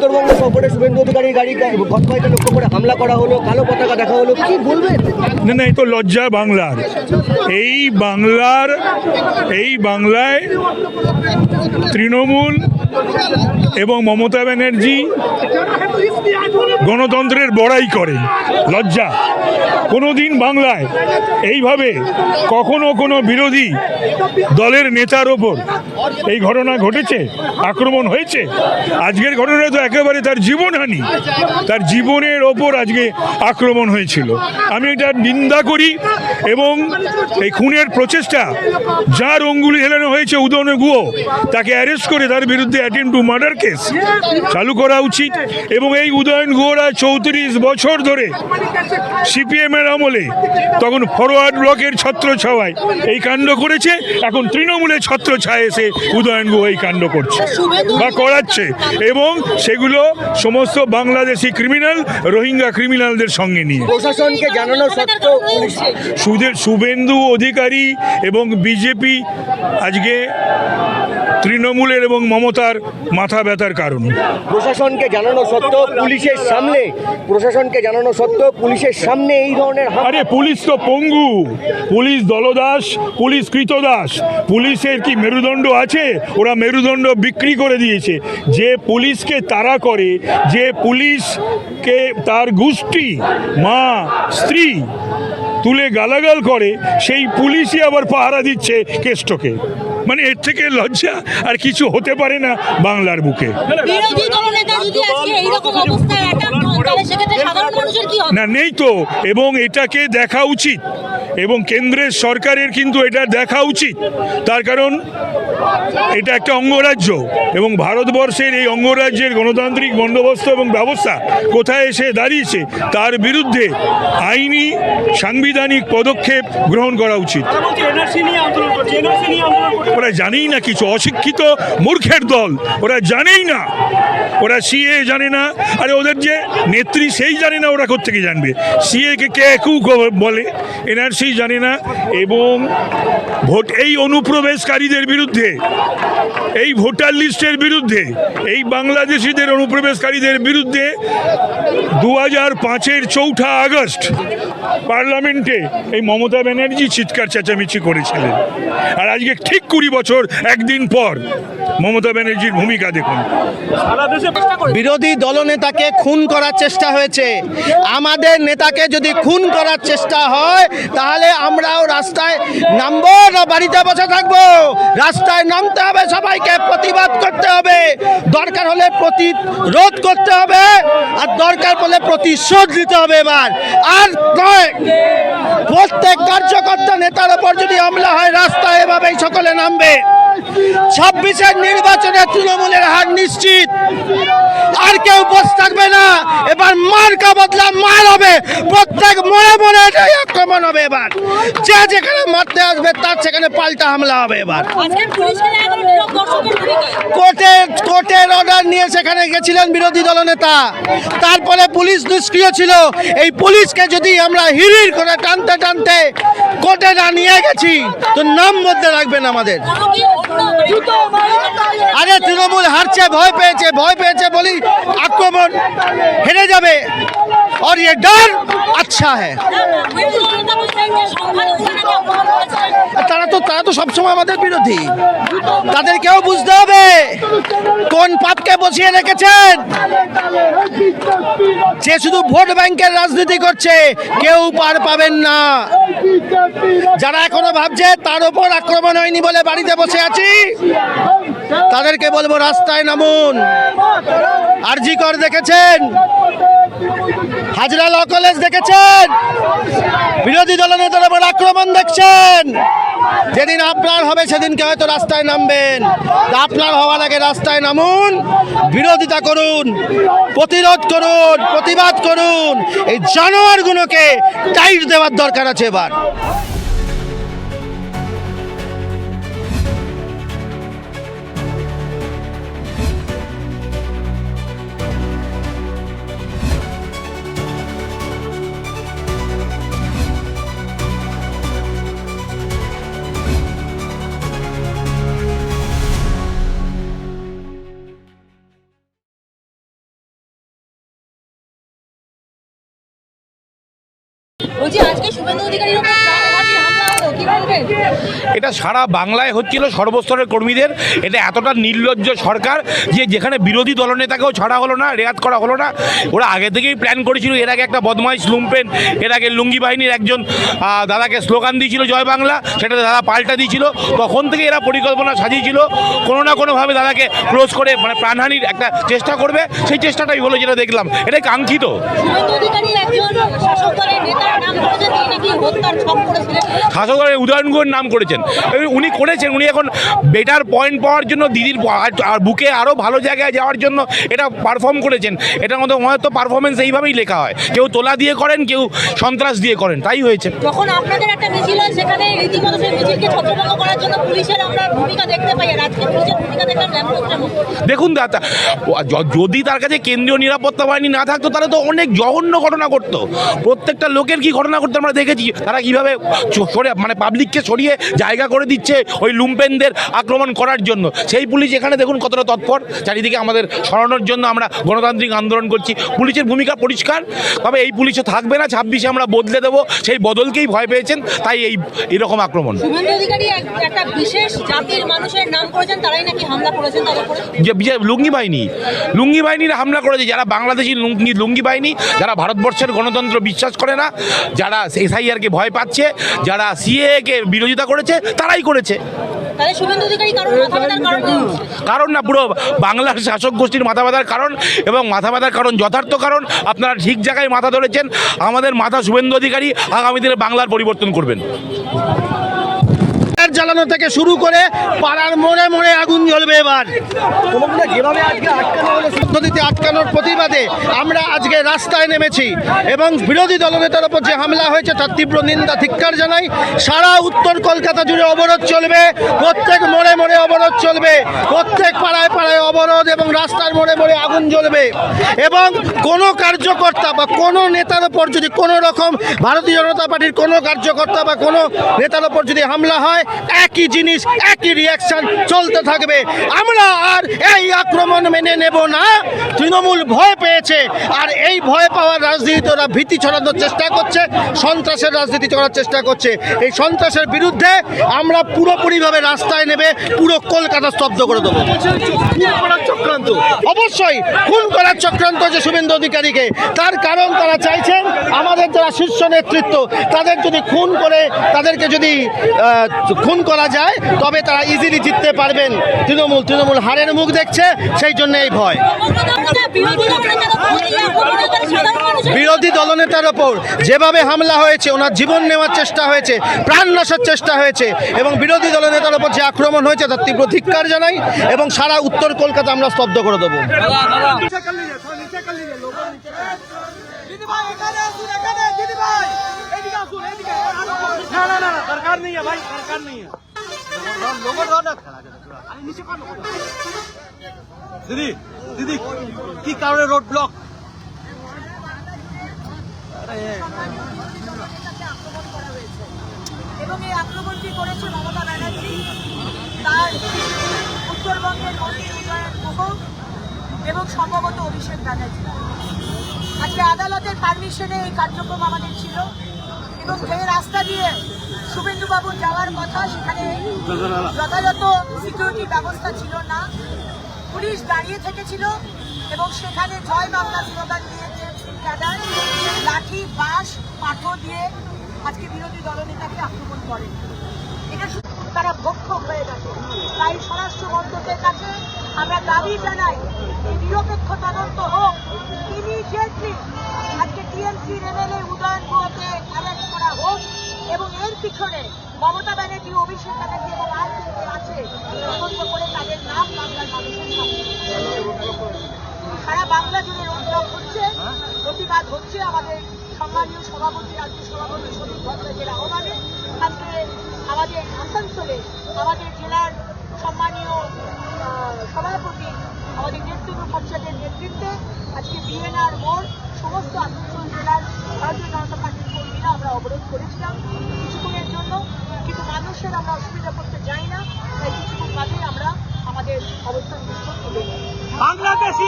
উত্তরবঙ্গ সফরে শুভেন্দু অধিকারীর গাড়ি ঘটনাকে লক্ষ্য করে হামলা করা হলো, কালো পতাকা দেখা হলো। কি বলবেন? না না, এই তো লজ্জা বাংলার। এই বাংলার, এই বাংলায় তৃণমূল এবং মমতা ব্যানার্জি গণতন্ত্রের বড়াই করে। লজ্জা। কোনোদিন বাংলায় এইভাবে কখনো কোনো বিরোধী দলের নেতার ওপর এই ঘটনা ঘটেছে, আক্রমণ হয়েছে? আজকের ঘটনা তো একেবারে তার জীবনহানি। তার জীবনের ওপর আজকে আক্রমণ হয়েছিল। আমি এটা নিন্দা করি এবং এই খুনের প্রচেষ্টা, যার অঙ্গুলি হেলানো হয়েছে উদয়ন গুহ, তাকে অ্যারেস্ট করে তার বিরুদ্ধে অ্যাটেম্প টু মার্ডার কেস চালু করা উচিত এবং এই উদয়ন গুহরা চৌত্রিশ বছর ধরে সিপিএম এর আমলে তখন ফরওয়ার্ড ব্লকের ছত্র ছাওয়ায় এই কাণ্ড করেছে। এখন তৃণমূলের ছত্র ছায় এসে উদয়ন গুহ এই কাণ্ড করছে বা করাচ্ছে এবং সেগুলো সমস্ত বাংলাদেশি ক্রিমিনাল রোহিঙ্গা ক্রিমিনালদের সঙ্গে নিয়ে। প্রশাসনকে জানানো সত্ত্বেও সুদের শুভেন্দু অধিকারী এবং বিজেপি আজকে তৃণমূলের এবং মমতার মাথা ব্যথার কারণ। প্রশাসনকে জানানো সত্ত্বেও পুলিশের সামনে প্রশাসনকে জানানো সত্ত্বেও পুলিশের সামনে এই ধরনের আরে পুলিশ তো পঙ্গু। পুলিশ দলদাস পুলিশ কৃতদাস। পুলিশের কি মেরুদণ্ড আছে? ওরা মেরুদণ্ড বিক্রি করে দিয়েছে। যে পুলিশকে তারা করে যে পুলিশকে তার গোষ্ঠী, মা, স্ত্রী তুলে গালাগাল করে, সেই পুলিশই আবার পাহারা দিচ্ছে কেষ্টকে। মানে এর থেকে লজ্জা আর কিছু হতে পারে না বাংলার বুকে। বিরোধী দলনেতা যদি আজকে অবস্থায় অ্যাটাক হন তাহলে সেক্ষেত্রে সাধারণ মানুষের কি হবে? না নেই তো। এবং এটাকে দেখা উচিত। এবং কেন্দ্রের সরকারের কিন্তু এটা দেখা উচিত। তার কারণ এটা একটা অঙ্গরাজ্য এবং ভারতবর্ষের এই অঙ্গরাজ্যের গণতান্ত্রিক বন্দোবস্ত এবং ব্যবস্থা কোথায় এসে দাঁড়িয়েছে তার বিরুদ্ধে আইনি সাংবিধানিক পদক্ষেপ গ্রহণ করা উচিত। ওরা জানেই না কিছু। অশিক্ষিত মূর্খের দল। ওরা জানেই না। ওরা সিএ জানে না। আরে ওদের যে নেত্রী সেই জানে না ওরা কোথেকে জানবে। সিএ কে কে কু ক- বলে, এনআরসি জানে না, এবং ভোট এই অনুপ্রবেশকারীদের বিরুদ্ধে, এই ভোটার লিস্টের বিরুদ্ধে, এই বাংলাদেশিদের অনুপ্রবেশকারীদের বিরুদ্ধে দু হাজার পাঁচের চৌঠা আগস্ট পার্লামেন্টে এই মমতা ব্যানার্জি চিৎকার চেঁচামেচি করেছিলেন। আর আজকে ঠিক কুড়ি বছর একদিন পর মমতা ব্যানার্জির ভূমিকা দেখুন। বিরোধী দলনেতাকে খুন করার চেষ্টা হয়েছে। আমাদের নেতাকে যদি খুন করার চেষ্টা হয়, তাহলে আমরাও রাস্তায় নামবো না বাড়িতে বসে থাকব। রাস্তায় নামতে হবে, সবাইকে প্রতিবাদ করতে হবে। দরকার হলে প্রতিরোধ করতে হবে, আর দরকার পড়লে প্রতিশোধ দিতে হবে এবার। আর প্রত্যেক কার্যকর্তা নেতার ওপর যদি হামলা হয়, রাস্তায় এভাবেই সকলে নামবে। ছাব্বিশের নির্বাচনে তৃণমূলের হার নিশ্চিত। আর কেউ বসে থাকবে না। এবার মার্কা বদলা মার হবে। প্রত্যেক মনে মনে এটাই আক্রমণ হবে এবার। যে যেখানে মারতে আসবে তার সেখানে পাল্টা হামলা হবে এবার। কোর্টের কোর্টের অর্ডার নিয়ে সেখানে গেছিলেন বিরোধী দলনেতা তারপরে পুলিশ নিষ্ক্রিয় ছিল। এই পুলিশকে যদি আমরা হিড়ির করে টানতে টানতে কোর্টে না নিয়ে গেছি তো নাম মধ্যে রাখবেন আমাদের। আরে তৃণমূল হারছে ভয় পেয়েছে ভয় পেয়েছে বলি আক্রমণ হেরে যাবে और ये डर अच्छा है বিরোধী দলনেতা বলছেন যে সংখ্যালঘুদের নাকি অপমান করেছে আর তারা তো তারা তো সবসময় আমাদের বিরোধী তাদেরকেও বুঝতে হবে কোন পাপকে বসিয়ে রেখেছেন যে শুধু ভোট ব্যাংকের রাজনীতি করছে কেউ পার পাবেন না যারা এখনো ভাবছে তার উপর আক্রমণ হয়নি বলে বাড়িতে বসে আছি তাদেরকে বলব রাস্তায় নামুন। আরজি কর দেখেছেন? হাজরা ল কলেজ দেখেছেন? বিরোধী দলনেতার উপর আক্রমণ দেখছেন। যেদিন আপনার হবে, সেদিনকে হয়তো রাস্তায় নামবেন। আপনার হওয়ার আগে রাস্তায় নামুন। বিরোধিতা করুন। প্রতিরোধ করুন। প্রতিবাদ করুন। এই জানোয়ারগুলোকে টাইট দেওয়ার দরকার আছে এবার। আজকে শুভেন্দু অধিকারীর উপর প্রাণঘাতী হামলা হলো কি বলবেন এটা সারা বাংলায় হচ্ছিল সর্বস্তরের কর্মীদের। এটা এতটা নির্লজ্জ সরকার যে যেখানে বিরোধী দলনেতাকেও ছাড়া হলো না রেয়াত করা হলো না। ওরা আগে থেকেই প্ল্যান করেছিল এর আগে একটা বদমাইশ লুম্পেন এর আগে লুঙ্গি বাহিনীর একজন দাদাকে স্লোগান দিয়েছিল জয় বাংলা সেটা দাদা পাল্টা দিয়েছিল। তখন থেকে এরা পরিকল্পনা সাজিয়েছিল কোনো না কোনোভাবে দাদাকে ক্লোজ করে মানে প্রাণহানির একটা চেষ্টা করবে। সেই চেষ্টাটাই হলো যেটা দেখলাম। এটাই কাঙ্ক্ষিত। শাসক দলের নেতার উদয়নগুলোর নাম করেছেন। উনি করেছেন উনি এখন বেটার পয়েন্ট পাওয়ার জন্য দিদির বুকে আরও ভালো জায়গায় যাওয়ার জন্য এটা পারফর্ম করেছেন। এটার মধ্যে হয়তো পারফরমেন্স এইভাবেই লেখা হয়। কেউ তোলা দিয়ে করেন কেউ সন্ত্রাস দিয়ে করেন তাই হয়েছে। যখন আপনাদের একটা মিছিল হয় সেখানে রীতিমতো সেই মিছিলকে ছত্রভঙ্গ করার জন্য পুলিশের আমরা ভূমিকা দেখতে পাই আর আজকে পুলিশের ভূমিকা দেখলাম দেখুন দাদা যদি তার কাছে কেন্দ্রীয় নিরাপত্তা বাহিনী না থাকতো তাহলে তো অনেক জঘন্য ঘটনা ঘটতো। প্রত্যেকটা লোকের কি ঘটনা ঘটতো আমরা দেখেছি তারা কীভাবে মানে সরে পাবলিককে সরিয়ে জায়গা করে দিচ্ছে ওই লুম্পেনদের আক্রমণ করার জন্য। সেই পুলিশ এখানে দেখুন কতটা তৎপর। চারিদিকে আমাদের সরানোর জন্য আমরা গণতান্ত্রিক আন্দোলন করছি। পুলিশের ভূমিকা পরিষ্কার তবে এই পুলিশও থাকবে না। ছাব্বিশে আমরা বদলে দেবো। সেই বদলকেই ভয় পেয়েছেন তাই এই এরকম আক্রমণ। যে বিজয় লুঙ্গি বাহিনী লুঙ্গি বাহিনীর হামলা করেছে। যারা বাংলাদেশি লুঙ্গি লুঙ্গি বাহিনী যারা ভারতবর্ষের গণতন্ত্র বিশ্বাস করে না যারা এসআইআরকে ভয় পাচ্ছে যারা সিএকে বিরোধিতা করেছে তারাই করেছে। কারণ না পুরো বাংলার শাসক গোষ্ঠীর মাথা ব্যথার কারণ এবং মাথা ব্যথার কারণ যথার্থ কারণ আপনারা ঠিক জায়গায় মাথা ধরেছেন। আমাদের মাথা শুভেন্দু অধিকারী আগামী দিনে বাংলার পরিবর্তন করবেন। জ্বালানো থেকে শুরু করে পাড়ার মোড়ে মোড়ে আগুন জ্বলবে এবার। তৃণমূলরা যেভাবে আজকে আটকানো হলো পদ্ধতিতে আটকানোর প্রতিবাদে আমরা আজকে রাস্তায় নেমেছি এবং বিরোধী দলনেতার ওপর যে হামলা হয়েছে তার তীব্র নিন্দা ধিক্কার জানাই। সারা উত্তর কলকাতা জুড়ে অবরোধ চলবে প্রত্যেক মোড়ে মোড়ে অবরোধ চলবে প্রত্যেক পাড়ায় পাড়ায় অবরোধ এবং রাস্তার মোড়ে মোড়ে আগুন জ্বলবে। এবং কোনো কার্যকর্তা বা কোনো নেতার ওপর যদি কোনো রকম ভারতীয় জনতা পার্টির কোনো কার্যকর্তা বা কোনো নেতার ওপর যদি হামলা হয় একই জিনিস, একই রিয়াকশন চলতে থাকবে। আমরা আর এই আক্রমণ মেনে নেব না। তৃণমূল ভয় পেয়েছে, আর এই ভয় পাওয়ার রাজনীতি ওরা ভীতি ছড়ানোর চেষ্টা করছে, সন্ত্রাসের রাজনীতি করার চেষ্টা করছে। এই সন্ত্রাসের বিরুদ্ধে আমরা পুরোপুরিভাবে রাস্তায় নেবে, পুরো কলকাতা স্তব্ধ করে দেবো। চক্রান্ত। অবশ্যই খুন করার চক্রান্ত যে শুভেন্দু অধিকারীকে। তার কারণ তারা চাইছেন আমাদের যারা শীর্ষ নেতৃত্ব, তাদের যদি খুন করে, তাদেরকে যদি খুন করা যায়, তবে তারা ইজিলি জিততে পারবেন। তৃণমূল তৃণমূল হারের মুখ দেখছে, সেই জন্য এই ভয়। বিরোধী দলনেতার ওপর যেভাবে হামলা হয়েছে, ওনার জীবন নেওয়ার চেষ্টা হয়েছে, প্রাণ নাশের চেষ্টা হয়েছে, এবং বিরোধী দলনেতার ওপর যে আক্রমণ হয়েছে, তার তীব্র ধিক্কার জানাই, এবং সারা উত্তর কলকাতা আমরা স্তব্ধ করে দেবো। দিদি ভাই এখানে, দিদি ভাই। দিদি দিদি কি কারণে রোড ব্লক এবং এই আক্রমণটি করেছে মমতা ব্যানার্জি তার উত্তরবঙ্গের এবং সম্ভবত অভিষেক ব্যানার্জি। আজকে আদালতের পারমিশনে এই কার্যক্রম আমাদের ছিল। এবং যে রাস্তা দিয়ে শুভেন্দুবাবুর যাওয়ার কথা, সেখানে যথাযথ সিকিউরিটি ব্যবস্থা ছিল না। পুলিশ দাঁড়িয়ে থেকেছিল এবং সেখানে জয় বাংলা স্লোগান দিয়ে টিএমসি লাঠি, বাঁশ, পাথর দিয়ে আজকে বিরোধী দলনেতাকে আক্রমণ করে এটা তারা ভক্ষক হয়ে গেছে। তাই স্বরাষ্ট্র মন্ত্রকের কাছে আমরা দাবি জানাই নিরপেক্ষ তদন্ত হোক ইমিডিয়েটলি আজকে টিএমসি এমএলএ উদয়ন গুহকে অ্যারেস্ট করা হোক এবং এর পিছনে মমতা ব্যানার্জি, অভিষেক ব্যানার্জি এবং আর যে আছে তদন্ত করে তাদের নাম বাংলার মানুষের সারা বাংলা জুড়ে রোডব্লক হচ্ছে, প্রতিবাদ হচ্ছে আমাদের সম্মানীয় সভাপতি, রাজ্য সভাপতি শরীর ভট্টাচার্যের আহ্বানে। আজকে আমাদের আসানসোলে আমাদের জেলার সম্মানীয় সভাপতি, আমাদের নেতৃত্ব পঞ্চায়েতের নেতৃত্বে আজকে বিএনআর মোড়, সমস্ত আসানসোল জেলার ভারতীয় জনতা পার্টির কর্মীরা আমরা অবরোধ করেছিলাম। মানুষের আমরা অসুবিধা করতে চাই না তাই কিছুক্ষণ মাঝে আমরা আমাদের অবস্থান বাংলাদেশি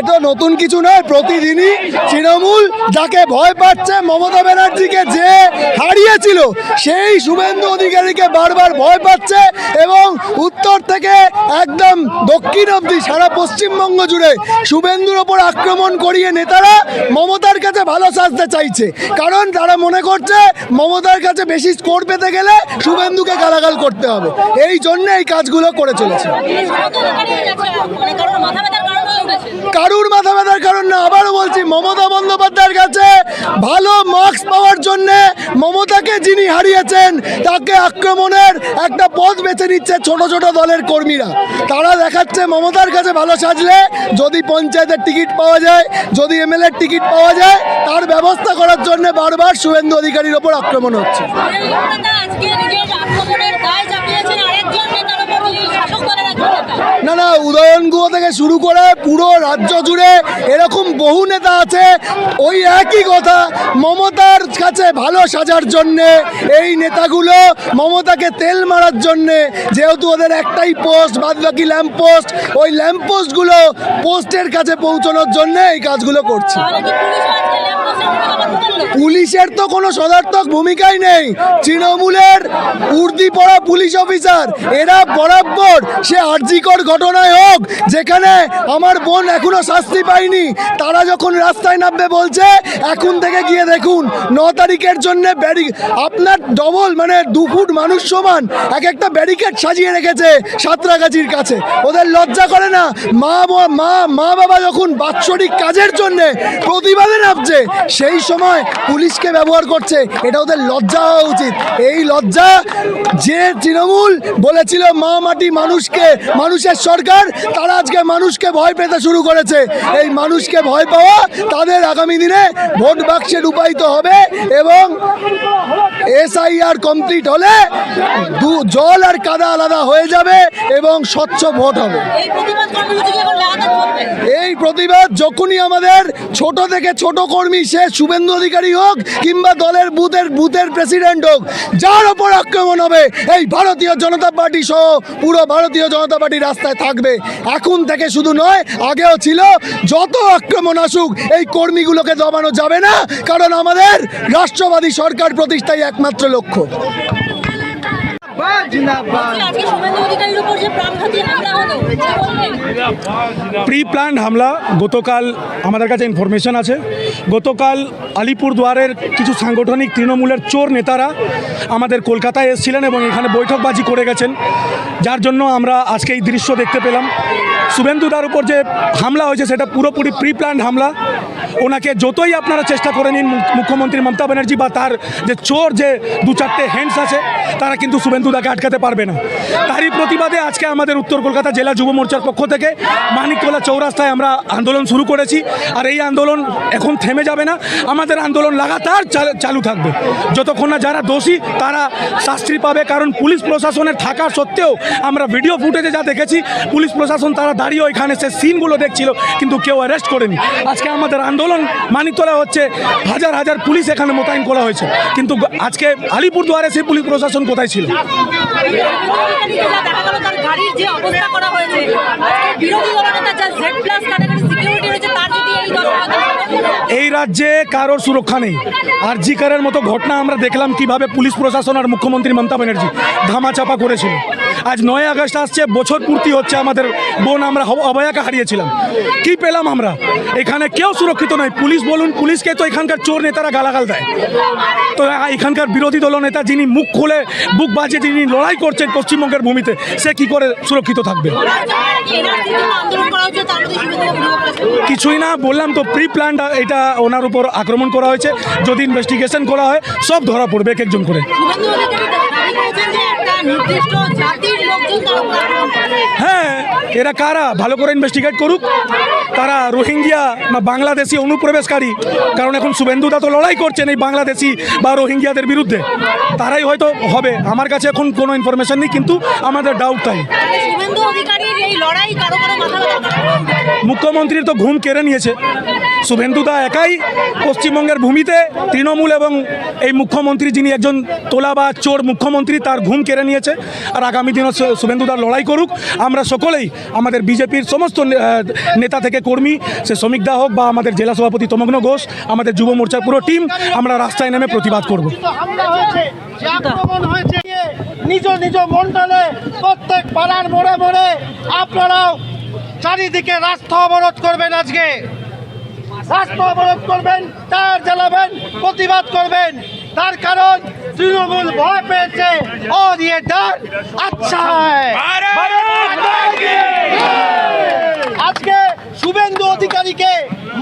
এটা নতুন কিছু নয় প্রতিদিনই তৃণমূল যাকে ভয় পাচ্ছে মমতা ব্যানার্জিকে যে হারিয়েছিল সেই শুভেন্দু অধিকারীকে বারবার ভয় পাচ্ছে এবং উত্তর থেকে একদম দক্ষিণ অবধি সারা পশ্চিমবঙ্গ জুড়ে শুভেন্দুর ওপর আক্রমণ করিয়ে নেতারা মমতার কাছে ভালো সাজতে চাইছে। কারণ তারা মনে করছে মমতার কাছে বেশি স্কোর পেতে গেলে শুভেন্দুকে গালাগাল করতে হবে। এই জন্য এই কাজগুলো করে চলেছে। কারোর মাথা ব্যথার কারণ না, আবারও বলছি মমতা বন্দ্যোপাধ্যায়ের কাছে ভালো মার্কস পাওয়ার জন্য মমতাকে যিনি হারিয়েছেন, তাকে আক্রমণের একটা পথ বেছে নিচ্ছে ছোট ছোট দলের কর্মীরা। তারা দেখাচ্ছে মমতার কাছে ভালো সাজলে যদি পঞ্চায়েতের টিকিট পাওয়া যায়, যদি এমএলএর টিকিট পাওয়া যায়, তার ব্যবস্থা করার জন্য বারবার শুভেন্দু অধিকারীর ওপর আক্রমণ হচ্ছে। না না, উদয়ন গুহ থেকে শুরু করে পুরো রাজ্য জুড়ে এরকম বহু নেতা আছে। ওই একই কথা, মমতার কাছে ভালো সাজার জন্যে এই নেতাগুলো, মমতাকে তেল মারার জন্যে, যেহেতু ওদের একটাই পোস্ট বাদ বাকি ল্যাম্প পোস্ট ওই ল্যাম্প পোস্টগুলো পোস্টের কাছে পৌঁছানোর জন্য এই কাজগুলো করছে। পুলিশের তো কোনো সদার্থক ভূমিকাই নেই। তৃণমূলের উর্দি পড়া পুলিশ অফিসার, এরা বরাবর, সে আর্জিকর ঘটনায় হোক, যেখানে আমার বোন এখনও শাস্তি পায়নি, তারা যখন রাস্তায় নামবে বলছে, এখন থেকে গিয়ে দেখুন, ন তারিখের জন্য ব্যারি আপনার ডবল মানে দু ফুট মানুষ সমান, এক একটা ব্যারিকেড সাজিয়ে রেখেছে সাঁতরাগাছির কাছে। ওদের লজ্জা করে না, মা মা মা বাবা যখন বাৎসরিক কাজের জন্যে প্রতিবাদে নামছে, সেই সময় পুলিশকে ব্যবহার করছে, এটা ওদের লজ্জা হওয়া উচিত। এই লজ্জা যে তৃণমূল বলেছিল, মা মাটি মানুষকে মানুষের সরকার তারা আজকে মানুষকে ভয় পেতে শুরু করেছে। এই মানুষকে ভয় পাওয়া তাদের আগামী দিনে ভোট বাক্সে রূপায়িত হবে এবং এসআইআর কমপ্লিট হলে জল আর কাদা আলাদা হয়ে যাবে এবং স্বচ্ছ ভোট হবে। এই প্রতিবাদ যখনই আমাদের ছোট থেকে ছোট কর্মী সে শুভেন্দু অধিকারী হোক কিংবা দলের বুথের বুথের প্রেসিডেন্ট হোক যার ওপর আক্রমণ হবে এই ভারতীয় জনতা পার্টি সহ পুরো ভারতীয় জনতা পার্টি রাস্তায় থাকবে। এখন থেকে শুধু নয়, আগেও ছিল, যত আক্রমণ আসুক, এই কর্মীগুলোকে দমানো যাবে না, কারণ আমাদের রাষ্ট্রবাদী সরকার প্রতিষ্ঠাই একমাত্র লক্ষ্য। প্রি প্ল্যান্ড হামলা, গতকাল আমাদের কাছে ইনফরমেশন আছে। গতকাল আলিপুরদুয়ারের কিছু সাংগঠনিক তৃণমূলের চোর নেতারা আমাদের কলকাতায় এসেছিলেন এবং এখানে বৈঠকবাজি করে গেছেন। যার জন্য আমরা আজকে এই দৃশ্য দেখতে পেলাম। শুভেন্দুদার উপর যে হামলা হয়েছে, সেটা পুরোপুরি প্রি প্ল্যান্ড হামলা। ওনাকে যতই আপনারা চেষ্টা করে নিন মুখ্যমন্ত্রী মমতা ব্যানার্জি বা তার যে চোর যে দু চারটে হ্যান্ডস আছে, তারা কিন্তু শুভেন্দুদাকে আটকাতে পারবে না। তারই প্রতিবাদে আজকে আমাদের উত্তর কলকাতা জেলা যুব মোর্চার পক্ষ থেকে মানিকতলা চৌরাস্তায় আমরা আন্দোলন শুরু করেছি। আর এই আন্দোলন এখন থেমে যাবে না। আমাদের আন্দোলন লাগাতার চালু থাকবে। যতক্ষণ না যারা দোষী, তারা শাস্তি পাবে। কারণ পুলিশ প্রশাসনের থাকা সত্ত্বেও আমরা ভিডিও ফুটেজে যা দেখেছি, পুলিশ প্রশাসন তারা দাঁড়িয়ে ওইখানে সে সিনগুলো দেখছিল, কিন্তু কেউ অ্যারেস্ট করেনি। আজকে আমাদের আন্দোলন মানিকতলা হচ্ছে। হাজার হাজার পুলিশ এখানে মোতায়েন করা হয়েছে। কিন্তু আজকে আলিপুরদুয়ারে সেই পুলিশ প্রশাসন কোথায় ছিল? গাড়ির যে অবস্থা করা হয়েছে বিরোধী যা জেড প্লাস ক্যাটাগরি সিকিউরিটি রয়েছে তার যদি এই দশা এই রাজ্যে কারোর সুরক্ষা নেই। আর জিকারের মতো ঘটনা আমরা দেখলাম কীভাবে পুলিশ প্রশাসন আর মুখ্যমন্ত্রী মমতা ব্যানার্জি ধামাচাপা করেছিল। আজ নয় আগস্ট আসছে, বছর পূর্তি হচ্ছে আমাদের বোন, আমরা অভয়াকে হারিয়েছিলাম। কি পেলাম আমরা? এখানে কেউ সুরক্ষিত নয়। পুলিশ বলুন, পুলিশকে তো এখানকার চোর নেতারা গালাগাল দেয়। তো এখানকার বিরোধী দল নেতা যিনি মুখ খুলে বুক বাজে, যিনি লড়াই করছেন পশ্চিমবঙ্গের ভূমিতে, সে কি করে সুরক্ষিত থাকবে? কিছুই না, বললাম তো প্রি প্ল্যান এটা ওনার উপর আক্রমণ করা হয়েছে। যদি ইনভেস্টিগেশন করা হয়, সব ধরা পড়বে এক একজন করে। হ্যাঁ এরা কারা? ভালো করে ইনভেস্টিগেট করুক। তারা রোহিঙ্গিয়া না বাংলাদেশি অনুপ্রবেশকারী। কারণ এখন শুভেন্দুদা তো লড়াই করছেন এই বাংলাদেশি বা রোহিঙ্গিয়াদের বিরুদ্ধে। তারাই হয়তো হবে। আমার কাছে এখন কোনো ইনফরমেশন নেই কিন্তু আমাদের ডাউট তাই। মুখ্যমন্ত্রীর তো ঘুম কেড়ে নিয়েছে। শুভেন্দুদা একাই পশ্চিমবঙ্গের ভূমিতে তৃণমূল এবং এই মুখ্যমন্ত্রী যিনি একজন তোলা বা চোর মুখ্যমন্ত্রী তার ঘুম কেড়ে নিয়েছে। আর আগামী দিনও শুভেন্দুদার লড়াই করুক। আমরা সকলেই আমাদের বিজেপির সমস্ত নেতা থেকে যে কর্মী সে শ্রমিকদা হোক বা আমাদের জেলা সভাপতি তমগ্ন ঘোষ আমাদের যুব মোর্চার পুরো টিম আমরা রাস্তায় নেমে প্রতিবাদ করব। নিজ নিজ মন্ডলে প্রত্যেক পাড়ার মোড়ে মোড়ে আপনারাও চারিদিকে রাস্তা অবরোধ করবেন আজকে। রাস্তা অবরোধ করবেন তার জ্বালাবেন প্রতিবাদ করবেন। তার কারণ তৃণমূল ভয় পেয়েছে ও ইয়ে ডার আচ্ছা শুভেন্দু অধিকারীকে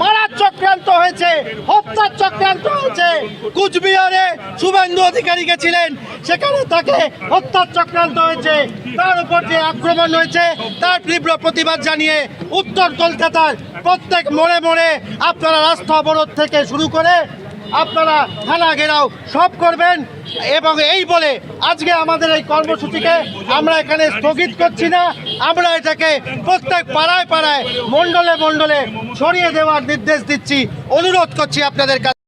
মারার চক্রান্ত হয়েছে, হত্যার চক্রান্ত হয়েছে। কুচবিহারে শুভেন্দু অধিকারীকে ছিলেন, সেখানে তাকে হত্যার চক্রান্ত হয়েছে। তার উপর যে আক্রমণ হয়েছে, তার তীব্র প্রতিবাদ জানিয়ে উত্তর কলকাতার প্রত্যেক মোড়ে মোড়ে আপনারা রাস্তা অবরোধ থেকে শুরু করে আপনারা থানা ঘেরাও সব করবেন এবং এই বলে আজকে আমাদের এই কর্মসূচিকে আমরা এখানে স্থগিত করছি না। আমরা এটাকে প্রত্যেক পাড়ায় পাড়ায় মণ্ডলে মণ্ডলে ছড়িয়ে দেওয়ার নির্দেশ দিচ্ছি। অনুরোধ করছি আপনাদের কাছে।